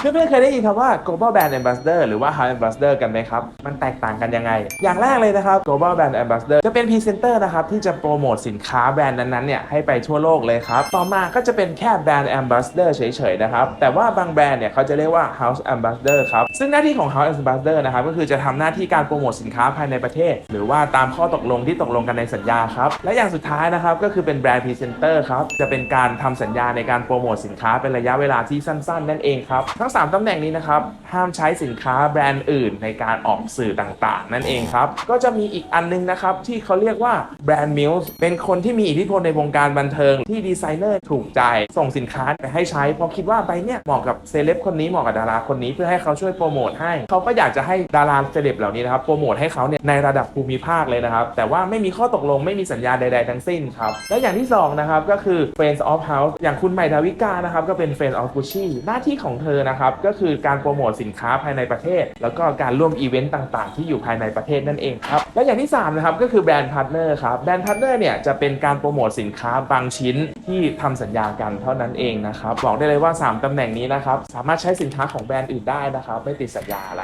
เพื่อนๆเคยได้ยินคำว่า global brand ambassador หรือว่า house ambassador กันไหมครับ มันแตกต่างกันยังไง อย่างแรกเลยนะครับ global brand ambassador จะเป็นพรีเซนเตอร์นะครับ ที่จะโปรโมทสินค้าแบรนด์นั้นๆเนี่ยให้ไปทั่วโลกเลยครับ ต่อมาก็จะเป็นแค่แบรนด์ ambassador เฉยๆนะครับ แต่ว่าบางแบรนด์เนี่ยเขาจะเรียกว่า house ambassador ครับ ซึ่งหน้าที่ของ house ambassador นะครับ ก็คือจะทำหน้าที่การโปรโมทสินค้าภายในประเทศ หรือว่าตามข้อตกลงที่ตกลงกันในสัญญาครับ และอย่างสุดท้ายนะครับก็คือเป็นแบรนด์พรีเซนเตอร์ครับจะเป็นการทำสัญญาในการโปรโมทสินค้าเป็นระยะเวลาที่สั้น ๆ นั่นเองครับทั้ง3 ตำแหน่งนี้นะครับ ห้ามใช้สินค้าแบรนด์อื่นในการออกสื่อต่างๆ นั่นเองครับ ก็จะมีอีกอันนึงนะครับ ที่เขาเรียกว่าแบรนด์มิลส์เป็นคนที่มีอิทธิพลในวงการบันเทิง ที่ดีไซเนอร์ถูกใจ ส่งสินค้าไปให้ใช้เพราะคิดว่าใบเนี้ยเหมาะกับเซเลบคนนี้เหมาะกับดาราคนนี้เพื่อให้เขาช่วยโปรโมทให้เขาก็อยากจะให้ดาราเซเลบเหล่านี้นะครับโปรโมทให้เขาเนี่ยในระดับภูมิภาคเลยนะครับ แต่ว่าไม่มีข้อตกลงไม่มีสัญญาใด ๆ ทั้งสิ้นครับและอย่างที่สองนะครับก็คือ Friends of House อย่างคุณใหม่ดาวิกานะครับก็เป็น Friends of Gucci หน้าที่ของเธอนะครับก็คือการโปรโมทสินค้าภายในประเทศ แล้วก็การร่วมอีเวนต์ต่างๆ ที่อยู่ภายในประเทศนั่นเองครับและอย่างที่สามนะครับก็คือแบรนด์พาร์ทเนอร์ครับแบรนด์พาร์ทเนอร์เนี่ยจะเป็นการโปรโมทสินค้าบางชิ้นที่ทำสัญญากันเท่านั้นเองนะครับบอกได้เลยว่า 3ตำแหน่งนี้นะครับสามารถใช้สินค้าของแบรนด์อื่นได้นะครับไม่ติดสัญญาอะไร